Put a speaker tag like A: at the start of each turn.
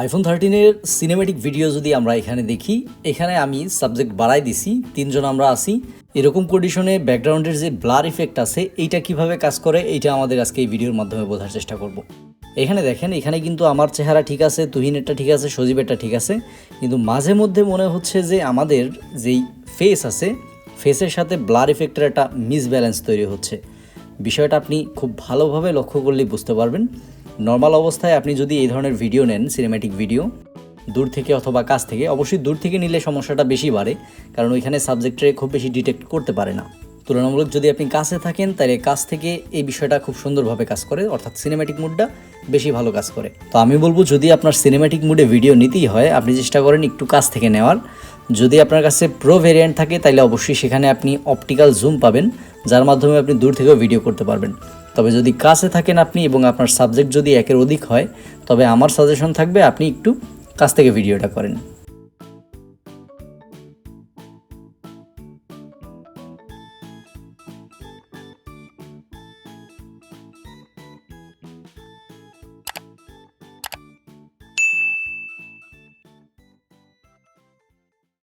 A: IPhone থার্টিনের cinematic video যদি আমরা এখানে দেখি, এখানে আমি সাবজেক্ট বাড়াই দিছি, তিনজন আমরা আসি এরকম কন্ডিশনে ব্যাকগ্রাউন্ডের যে ব্লার ইফেক্ট আছে, এইটা কীভাবে কাজ করে, এইটা আমাদের আজকে এই ভিডিওর মাধ্যমে বোঝার চেষ্টা করব। এখানে দেখেন, এখানে কিন্তু আমার চেহারা ঠিক আছে, তুহিনেরটা ঠিক আছে, সজীবেরটা ঠিক আছে, কিন্তু মাঝে মধ্যে মনে হচ্ছে যে আমাদের যেই ফেস আছে ফেসের সাথে ব্লার ইফেক্টের একটা মিসব্যালেন্স তৈরি হচ্ছে। বিষয়টা আপনি খুব ভালোভাবে লক্ষ্য করলেই বুঝতে পারবেন। নর্মাল অবস্থায় আপনি যদি এই ধরনের ভিডিও নেন সিনেম্যাটিক ভিডিও দূর থেকে অথবা কাছ থেকে, অবশ্যই দূর থেকে নিলে সমস্যাটা বেশি বাড়ে, কারণ ওইখানে সাবজেক্টে খুব বেশি ডিটেক্ট করতে পারে না। তুলনামূলক যদি আপনি কাছে থাকেন তাহলে কাছ থেকে এই বিষয়টা খুব সুন্দরভাবে কাজ করে, অর্থাৎ সিনেম্যাটিক মুডটা বেশি ভালো কাজ করে। তো আমি বলব, যদি আপনার সিনেম্যাটিক মুডে ভিডিও নিতেই হয়, আপনি চেষ্টা করেন একটু কাছ থেকে নেওয়ার। যদি আপনার কাছে প্রো ভেরিয়েন্ট থাকে তাহলে অবশ্যই সেখানে আপনি অপটিক্যাল জুম পাবেন, যার মাধ্যমে আপনি দূর থেকেও ভিডিও করতে পারবেন। তবে যদি কাছে থাকেন আপনি এবং আপনার সাবজেক্ট যদি একের অধিক হয়, তবে আমার সাজেশন থাকবে আপনি একটু কাছ থেকে ভিডিওটা করেন।